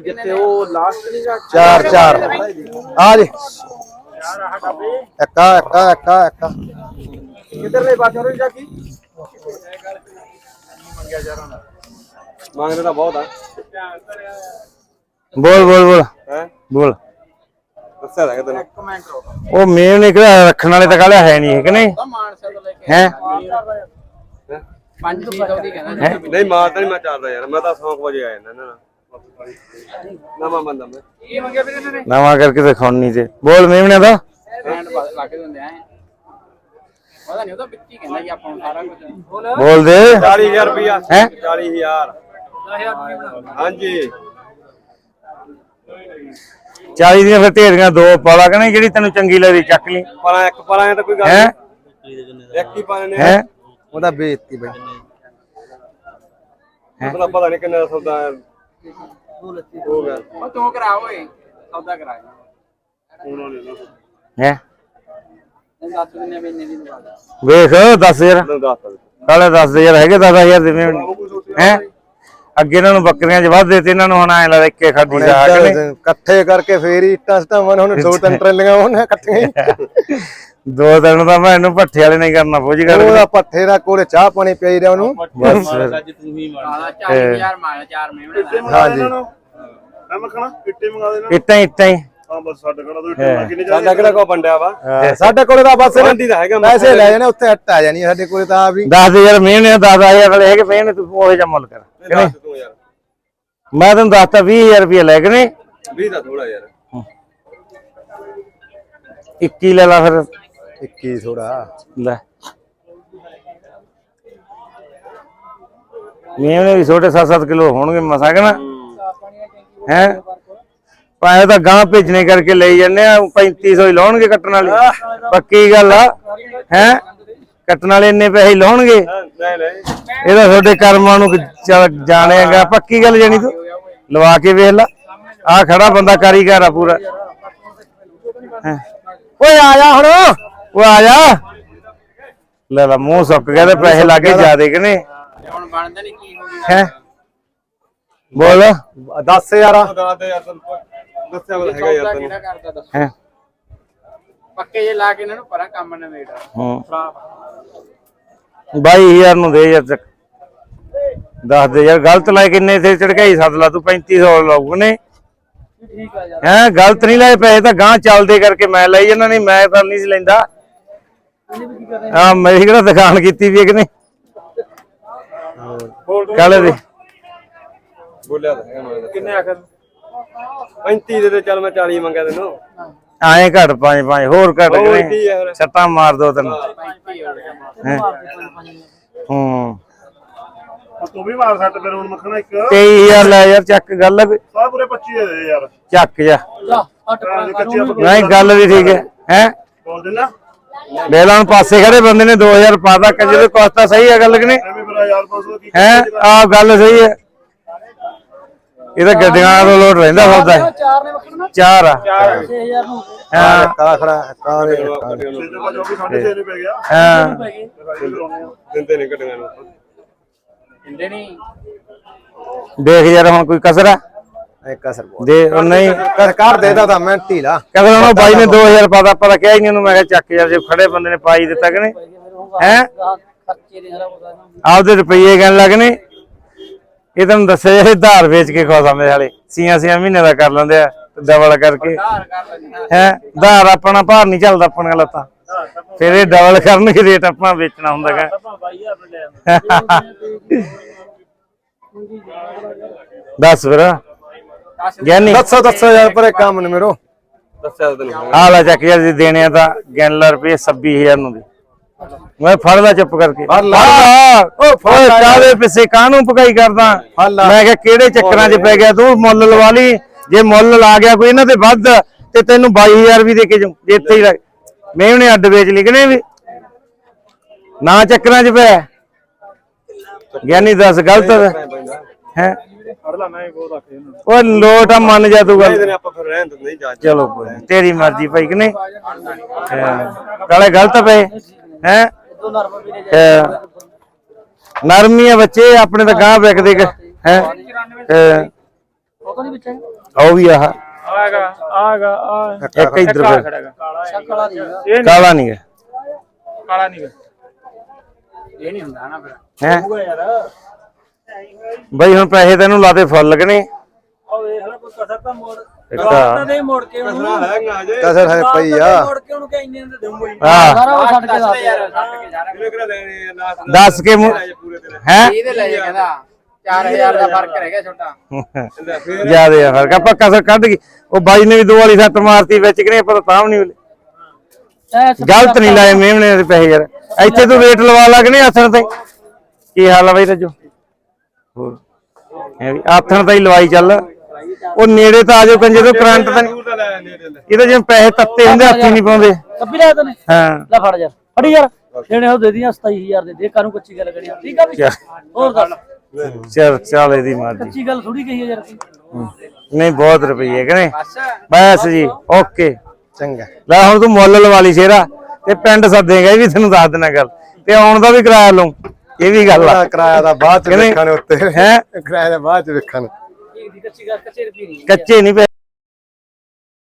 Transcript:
ਜਿੱਥੇ ਉਹ ਲਾਸਟ ਚਾਰ ਚਾਰ ਆ ਜੀ। ਇੱਕਾ ਇੱਕਾ ਇੱਕਾ ਇੱਕਾ ਕਿੱਧਰਲੇ ਪਾਸੇ ਰੋਈ ਜਾ ਕੀ? ਮੰਗਦੇ ਤਾਂ ਬਹੁਤ ਆ। ਬੋਲ ਬੋਲ ਬੋਲ। ਹੈ? ਬੋਲ। ਦੱਸਿਆ ਤਾਂ ਤੈਨੂੰ ਕਮੈਂਟ ਕਰੋ ਉਹ ਮੇਨ ਨਿਕਲਿਆ ਰੱਖਣ ਵਾਲੇ ਤਾਂ ਕਾਲਿਆ ਹੈ ਨਹੀਂ ਹੈ ਕਿ ਨਹੀਂ? ਤਾਂ ਮਾਨਸਾ ਤੋਂ ਲੈ ਕੇ। ਹੈ? 5-600 ਦੀ ਕਹਿੰਦਾ ਜੀ। ਨਹੀਂ ਮਾਰ ਤਾਂ ਨਹੀਂ ਮੈਂ ਚੱਲਦਾ ਯਾਰ। ਮੈਂ ਤਾਂ 100 ਵਜੇ ਆ ਜਾਂਦਾ ਨਾ ਨਵਾਂ ਬੰਦਾ ਮੈਂ। ਕੀ ਮੰਗਿਆ ਵੀਰੇ ਇਹਨਾਂ ਨੇ ਨਵਾਂ ਕਰਕੇ ਦਿਖਾਉਣੀ ਤੇ। ਬੋਲ ਮੇਮਣੇ ਦਾ ਬ੍ਰਾਂਡ ਲਾ ਕੇ ਦਿੰਦੇ ਆ ਉਹਦਾ ਨਹੀਂ ਉਹਦਾ ਵਿੱਚ ਹੀ ਕਹਿੰਦਾ ਜੀ ਆਪਾਂ ਨੂੰ ਸਾਰਾ ਕੁਝ। ਬੋਲ ਦੇ। 40000 ਰੁਪਿਆ ਹੈਂ? 40000 ਹਾਂਜੀ। 40 ਦੀਆਂ ਫਿਰ ਢੇਰੀਆਂ ਦੋ ਪਾਲਾ ਕਿ ਨਹੀਂ ਜਿਹੜੀ ਤੈਨੂੰ ਚੰਗੀ ਲੱਗਦੀ ਚੱਕ ਲਈ। ਪਰਾਂ ਇੱਕ ਐ ਤਾਂ ਕੋਈ ਗੱਲ ਹੈ? ਨਹੀਂ। ਇੱਕ ਹੀ ਨੇ। ਹੈ? ਉਹਦਾ ਬੇਇੱਜ਼ਤੀ ਬਈ। ਪਤਾ ਪਤਾ ਨਹੀਂ ਕਿੰਨਾ ਦਾ ਸੌਦਾ ਹੈ। ਗਿਆ ਉਹ ਤੂੰ ਕਰਾ ਓਏ ਸੌਦਾ ਕਰਾ ਹੈ? ਤੈਨੂੰ ਦੱਸ ਦਿੰਨੇ ਵੀ ਇੰਨੇ ਦੀ ਦਵਾ ਵੇਖ 10000 ਤੈਨੂੰ ਦੱਸ ਤਾ ਕਾਲੇ 10000 ਹੈਗੇ 10000 ਦੇ ਮੇਮਣੇ ਹੈ? ਅੱਗੇ ਇਹਨਾਂ ਨੂੰ ਬੱਕਰੀਆਂ 'ਚ ਵੱਧ ਤੇ ਇਹਨਾਂ ਨੂੰ ਹੁਣ ਐ ਲੱਗਦਾ ਇੱਕੇ ਖਾਦੀ ਜਾ ਕੇ ਨਹੀਂ ਇਕੱਠੇ ਕਰਕੇ ਫੇਰ ਹੀ ਇੱਟਾਂ ਸਟਾਵਾਂ ਹੁਣ ਦੋ ਤਿੰਨ ਟਰੇਲੀਆਂ ਉਹਨੇ ਇਕੱਠੀਆਂ। ਦੋ ਦਿਨ ਤਾਂ ਮੈਂ ਇਹਨੂੰ ਭੱਠੇ ਵਾਲੇ ਨਹੀਂ ਕਰਨਾ ਫੌਜੀ ਕਰ ਉਹਦਾ ਪੱਠੇ ਦਾ ਕੋਲੇ ਚਾਹ ਪਾਣੀ ਪਿਆਈ ਰਿਹਾ ਉਹਨੂੰ। ਬਸ। ਫਿਰ ਆਲਾ 40000 ਮਾਲ ਚਾਰ ਮੇਵਣੇ ਦਾ ਹਾਂਜੀ। ਮੈਂ ਮਖਣਾ ਇੱਟੇ ਮੰਗਾ ਦੇਣਾ ਇੱਟਾਂ ਹੀ- ਇੱਟਾਂ ਹੀ। ਹਾਂ ਬਸ ਸਾਡੇ ਕੋਲ ਤਾਂ ਇੱਟੇ ਮੰਗੀ ਨਹੀਂ ਸਾਡਾ ਕਿਹੜਾ ਕੋ ਬੰਡਿਆ ਵਾ? ਹਾਂ, ਸਾਡੇ ਕੋਲੇ ਤਾਂ ਬਸ ਬੰਦੀ ਦਾ ਹੈਗਾ ਪੈਸੇ ਲੈ ਜਾਣੇ ਉੱਥੇ ਅੱਟ ਆ ਜਾਣੀ ਸਾਡੇ ਕੋਲੇ ਤਾਂ ਆ ਵੀ 10000 ਮਹੀਨੇ 10000 ਵਾਲੇ ਹੈਗੇ ਪਏ ਨੇ ਤੂੰ ਉਹੇ ਜਿਹਾ ਮੁੱਲ ਕਰ ਤੂੰ ਮੈਂ ਤੈਨੂੰ ਦੱਸਤਾ 20000 ਰੁਪਏ ਲੈ ਕੇ 20 ਦਾ ਥੋੜਾ ਯਾਰ 21 ਲੈ ਲਾ ਫਿਰ। 21 ਥੋੜਾ ਲੈ। ਮੇਵਨੇ ਵੀ ਛੋਟੇ 7-7 ਕਿਲੋ ਹੋਣਗੇ ਮਸਾ ਕਿ ਨਾ ਹੈ? ਪਾਏ ਤਾਂ ਗਾਂ ਭੇਜਣੇ ਕਰਕੇ ਲਈ ਜਾਂਦੇ ਆ 3500 ਹੀ ਲਾਉਣਗੇ ਕੱਟਣ ਵਾਲੇ। ਪੱਕੀ ਗੱਲ ਆ। ਹੈ? ਕੱਟਣ ਵਾਲੇ ਇੰਨੇ ਪੈਸੇ ਲਾਉਣਗੇ। ਇਹਦਾ ਤੁਹਾਡੇ ਕਰਮਾਂ ਨੂੰ ਚੱਲ ਜਾਣੇਗਾ ਪੱਕੀ ਗੱਲ ਜਾਨੀ ਤੂੰ। ਲਵਾ ਕੇ ਵੇਖ ਲੈ। ਆ ਖੜਾ ਬੰਦਾ ਕਾਰੀਗਰ ਆ ਪੂਰਾ। ਓਏ ਆ ਜਾ ਹੁਣ। ਓ ਆ ਜਾ। ਲੈ ਲੈ ਮੂੰਹ ਸੁੱਕ ਗਿਆ ਤੇ ਪੈਸੇ ਲੱਗੇ ਜਿਆਦੇ ਕਿ ਨਹੀਂ? ਤੇ ਹੁਣ ਬਣਦਾ ਨਹੀਂ ਕੀ ਹੋ ਗਿਆ। ਹੈ? ਬੋਲ। 10000 ਉਹ ਦੱਸ ਦੇ ਯਾਰ ਤੈਨੂੰ। ਦੱਸਿਆ ਵਾ ਹੈਗਾ ਯਾਰ ਤੈਨੂੰ। ਹੈ? ਪੱਕੇ ਜੇ ਲਾ ਕੇ ਇਹਨਾਂ ਨੂੰ ਪਰਾਂ ਕੰਮ ਨਵੇੜ ਹੂੰ। 22000 ਨੂੰ ਦੇ ਯਾਰ ਚੱਕ। ਦੱਸ ਦੇ ਯਾਰ ਗਲਤ ਲਾਏ ਕਿੰਨੇ ਤੇ ਝੜਕਾਈ ਸੱਦ ਲਾ ਤੂੰ 3500 ਲਾਉ ਨੇ ਠੀਕ ਆ ਯਾਰ। ਹੈ? ਗਲਤ ਨਹੀਂ ਲਾਏ ਪੈਸੇ ਤਾਂ ਗਾਂ ਚੱਲਦੇ ਕਰਕੇ ਮੈਂ ਲਈ ਜਾਂਦਾ ਨਹੀਂ ਮੈਂ ਤਾਂ ਨਹੀਂ ਸੀ ਲੈਂਦਾ। ਹਾਂ ਮੈਂ ਕਿਹੜਾ ਦੁਕਾਨ ਕੀਤੀ ਵੀ ਹੈ ਕਿ ਨਹੀਂ? ਕਾਲੇ ਦੀ? ਬੋਲਿਆ ਤਾਂ ਹੈਗਾ ਮੈਂ ਕਿੰਨੇ ਆਖਰ? 35 ਦੇ ਤੇ ਚੱਲ ਮੈਂ 40 ਮੰਗਿਆ ਤੈਨੂੰ। ਆਏ ਘੱਟ ਪੰਜ ਪੰਜ ਹੋਰ ਘੱਟ ਹੋਰ ਕੀ ਹੈ ਛੱਟਾਂ ਮਾਰ ਦੋ ਤੈਨੂੰ। 35 ਹੋ। ਗਿਆ ਹੈਂ। ਹੂੰ। ਆ ਤੂੰ ਵੀ ਮਾਰ ਸੱਟ ਫਿਰ ਹੁਣ ਮਖਣਾ ਇੱਕ। 23000 ਲੈ ਯਾਰ ਚੱਕ ਗੱਲ ਆ ਕੋਈ। ਸਾਹ ਪੂਰੇ 25 ਦੇ ਦੇ ਯਾਰ। ਚੱਕ ਜਾ। ਹਾਂ, ਨਹੀਂ ਗੱਲ ਵੀ ਠੀਕ ਹੈ। ਹੈ? ਬੋਲ ਦੇਣਾ ਲੈ ਲਾ ਹੁਣ ਪਾਸੇ ਖੜੇ ਬੰਦੇ ਨੇ 2000 ਪਾਤਾ ਕੰਜੇ ਦੇ ਕੋਸਤਾ ਸਹੀ ਹੈ ਗੱਲ ਕਿ ਨਹੀਂ? ਐਵੇਂ ਮੇਰਾ ਯਾਰ 500 ਕੀ ਹੈ? ਆ ਗੱਲ ਸਹੀ ਹੈ ਇਹ ਤਾਂ ਗੱਡੀਆਂ ਦਾ ਲੋਡ ਰਹਿੰਦਾ ਸੌਦਾ ਚਾਰ ਨੇ ਨਾ ਚਾਰ ਆ। 6000 ਨੂੰ ਹਾਂ। ਕਾਲਾ ਖੜਾ ਕਾਂ ਦੇ ਤੇ ਜੋ ਵੀ 6.5 ਨੇ ਪੈ ਗਿਆ ਹਾਂ। ਦਿੰਦੇ ਨਹੀਂ ਕੱਢੀਆਂ ਨੂੰ ਦਿੰਦੇ ਨਹੀਂ ਦੇਖ ਯਾਰ ਹੁਣ ਕੋਈ ਕਸਰ ਆ? ਇੱਕ ਅਸਰ ਬਹੁਤ ਦੇ ਉਹ ਨਹੀਂ। ਕਰ ਕਰ ਦੇਦਾ ਤਾਂ ਮੈਂ ਢੀਲਾ। ਕਸਰ ਹੁਣ ਉਹ ਬਾਈ ਨੇ 2000 ਪਾਤਾ ਆਪਾਂ ਤਾਂ ਕਿਹਾ ਹੀ ਨਹੀਂ ਉਹਨੂੰ ਮੈਂ ਕਿਹਾ ਚੱਕ ਯਾਰ ਜੇ ਖੜੇ ਬੰਦੇ ਨੇ ਪਾਈ ਦਿੱਤਾ ਕਿ ਨਹੀਂ? ਹੈ? ਖਰਚੇ ਦੇ ਹਰਾ ਬੋਦਾ ਆਪਦੇ ਰੁਪਈਏ ਕਹਿਣ ਲੱਗਨੇ ਇਹ ਤੁਹਾਨੂੰ ਦੱਸਿਆ ਜਿਹੜੇ ਧਾਰ ਵੇਚ ਕੇ ਖਵਾ ਸਮੇਂ ਵਾਲੇ ਸੀਆਂ ਸੀਆਂ ਮਹੀਨੇ ਦਾ ਕਰ ਲੈਂਦੇ ਆ ਡਬਲ ਕਰਕੇ। ਹੈ? ਧਾਰ ਆਪਣਾ ਭਾਰ ਨਹੀਂ ਚੱਲਦਾ ਆਪਣੀਆਂ ਲੱਤਾਂ ਫਿਰ ਇਹ ਡਬਲ ਕਰਨਗੇ ਰੇਟ ਆਪਾਂ ਵੇਚਣਾ ਹੁੰਦਾ ਗਾ। ਦੱਸ ਫਿਰ। ਗਿਆਨੀ? ਦੱਸੋ ਦੱਸੋ ਯਾਰ ਪਰੇ ਕੰਮ ਨੇ ਮੇਰੋ। ਦੱਸਿਆ ਤੈਨੂੰ ਆ ਲੈ ਚੱਕ ਯਾਰ ਜੇ ਦੇਣੇ ਆ ਤਾਂ ਗਿਣ ਲੈ ਰੁਪਏ 26000 ਨੂੰ ਦੇ। ਮੈਂ ਫੜ ਲੈ ਚੁੱਪ ਕਰਕੇ। ਫੜ ਲਾ। ਓ ਫੜ ਕਾਦੇ ਪਿੱਛੇ ਕਾਹਨੂੰ ਪਕਾਈ ਕਰਦਾ। ਮੈਂ ਕਿਹਾ ਕਿਹੜੇ ਚੱਕਰਾਂ 'ਚ ਪੈ ਗਿਆ? ਤੂੰ ਮੁੱਲ ਲਵਾ ਲਈ। ਜੇ ਮੁੱਲ ਲਾ ਗਿਆ ਕੋਈ ਇਹਨਾਂ ਤੇ ਵੱਧ ਤੇ ਤੈਨੂੰ 22000 ਵੀ ਦੇ ਕੇ ਜਾਉ ਜੇ ਇੱਥੇ ਹੀ ਲੱਗ ਮੈਂ ਉਹਨੇ ਅੱਡ ਵੇਚ ਲਿਖਣੇ ਵੀ? ਨਾ ਚੱਕਰਾਂ 'ਚ ਪਿਆ। ਗਿਆਨੀ ਦੱਸ ਗਲਤ ਹੈ? ਫੜ ਲਾ ਮੈਂ ਬਹੁਤ ਆਖੇ ਇਹਨੂੰ ਉਹ ਲੋਟ ਆ ਮੰਨ ਜਾ ਤੂੰ ਗੱਲ। ਇਹਦੇ ਨੇ ਆਪਾਂ ਫਿਰ ਰਹਿਣ ਦਿੰਦੇ ਨਹੀਂ ਜਾ ਚਲੋ ਕੋਈ ਨੀ, ਤੇਰੀ ਮਰਜ਼ੀ ਭਾਈ ਕਿ ਨਹੀਂ? ਹਾਂ। ਕਾਲੇ ਗਲਤ ਪਏ ਹੈ? ਦੋ ਨਰਮ ਆ ਬੱਚੇ ਆਪਣੇ ਤਾਂ ਗਾਂ ਵਿਕਦੇ ਹੈ? ਉਹ ਤਾਂ ਨਹੀਂ ਵਿੱਚ ਆ ਉਹ ਵੀ ਆਹ। ਆਗਾ ਆਗਾ ਆ ਇੱਕ ਇਧਰ ਫਿਰ। ਖੜੇਗਾ। ਸ਼ਕਲਾ ਨਹੀਂ ਹੈਗਾ ਇਹ ਕਾਲਾ ਨਹੀਂ ਹੈ। ਕਾਲਾ ਨਹੀਂ ਇਹ ਨਹੀਂ ਹੁੰਦਾ ਨਾ ਫਿਰ। ਹੈ? ਯਾਰ। ਬਈ ਹੁਣ ਪੈਸੇ ਤੈਨੂੰ ਲਾਤੇ ਫੁੱਲ ਲੱਗਣੇ ਉਹ ਵੇਖ ਲੈ ਕੋਈ ਕਸਰ ਤਾਂ ਮੋੜ ਅੱਛਾ ਦੇ ਮੋੜ ਕੇ ਉਹਨੂੰ। ਹੈਗਾ ਜੇ। ਕਸਰ ਹੈ ਪਈ ਆ। ਮੋੜ ਕੇ ਉਹਨੂੰ ਕਿ ਇੰਨੇ ਦੇ ਦਊਂਗਾ। ਹੀ। ਹਾਂ ਸਾਰਾ ਉਹ ਛੱਡ ਕੇ ਦੱਸ ਦੱਸ ਦੇ ਯਾਰ ਛੱਡ ਕੇ ਸਾਰਾ ਕਿਹਨੇ ਕਿਹੜਾ ਲੈਣੇ ਆ? ਨਾਸ ਦੱਸ ਕੇ ਪੂਰੇ ਤੇਰੇ। ਹੈ? ਇਹਦੇ ਲੈ ਜਾ ਕਹਿੰਦਾ। 4000 ਦਾ ਫ਼ਰਕ ਰਹਿ ਗਿਆ ਛੋਟਾ। ਲੈ ਫੇਰ। ਜਿਆਦੇ ਆ ਫ਼ਰਕ। ਆਪਾਂ ਕਸਰ ਕੱਢ ਗਈ। ਉਹ ਬਾਈ ਨੇ ਵੀ ਦੋ ਵਾਲੀ ਸੱਟ ਮਾਰਤੀ ਵਿੱਚ ਕਿ ਨਹੀਂ ਆਪਾਂ ਤਾਂ ਤਾਂ ਵੀ ਨਹੀਂ ਮਿਲੇ। ਗਲਤ ਨਹੀਂ ਲਾਏ ਮੇਮਣੇ ਦੇ ਪੈਸੇ ਯਾਰ। ਇੱਥੇ ਤੂੰ ਰੇਟ ਲਵਾ ਲੱਗਣੇ ਆਥਣ ਤੇ? ਕੀ ਹਾਲ ਆ ਬਾਈ ਰੱਜੋ? ਹੋਰ। ਇਹ ਵੀ ਆਥਣ ਤਾਂ ਹੀ ਲਵਾਈ ਚੱਲ। ਉਹ ਨੇੜੇ ਤਾਂ ਆ ਜਾਓ ਕੰਜੇ ਤੋਂ ਕਰੰਟ ਤਾਂ ਨਹੀਂ। ਲੈ ਲੈ ਇਹਦੇ ਜਿਵੇਂ ਪੈਸੇ ਤੱਤੇ ਹੁੰਦੇ ਹੱਥੀ ਨਹੀਂ ਪਾਉਂਦੇ। ਕੱਪੀ ਲਿਆ ਤਨੇ? ਹਾਂ। ਲੈ ਫੜ ਯਾਰ। ਫੜੀ ਯਾਰ। ਇਹਨੇ ਉਹ ਦੇ ਦੀਆਂ 27000 ਦੇ ਦੇ। ਕਾਨੂੰ ਕੱਚੀ ਗੱਲ ਕਰੀ ਠੀਕ ਆ ਵੀ? ਹੋਰ ਦੱਸ। ਚੱਲ ਚੱਲ ਇਹਦੀ ਮਰਜ਼ੀ ਕੱਚੀ ਗੱਲ ਥੋੜੀ ਕਹੀ ਹੈ ਯਾਰ ਨਹੀਂ ਬਹੁਤ ਰੁਪਈਏ ਕਿ ਨਹੀਂ? ਬਸ ਜੀ ਓਕੇ। ਚੰਗਾ। ਲੈ ਹੁਣ ਤੂੰ ਮੁੱਲ ਲਵਾ ਲਈ ਸ਼ੇਰਾ। ਤੇ ਪਿੰਡ ਸੱਦੇਗਾ ਇਹ ਵੀ ਤੈਨੂੰ ਦੱਸ ਦੇਣਾ ਗੱਲ। ਤੇ ਆਉਣ ਦਾ ਵੀ ਕਿਰਾਇਆ ਲਊ। ਇਹ ਵੀ ਗੱਲ ਆ। ਕਿਰਾਇਆ ਦਾ ਬਾਅਦ ਚ? ਵੇਖਾਂਗੇ ਉੱਤੇ। ਹੈਂ? ਕਿਰਾਇਆ ਦਾ ਬਾਅਦ ਚ ਦੀ ਕੱਚੀ ਗੱਲ ਕੱਚੇ ਰੁਪਏ ਨਹੀਂ ਕੱਚੇ ਨਹੀਂ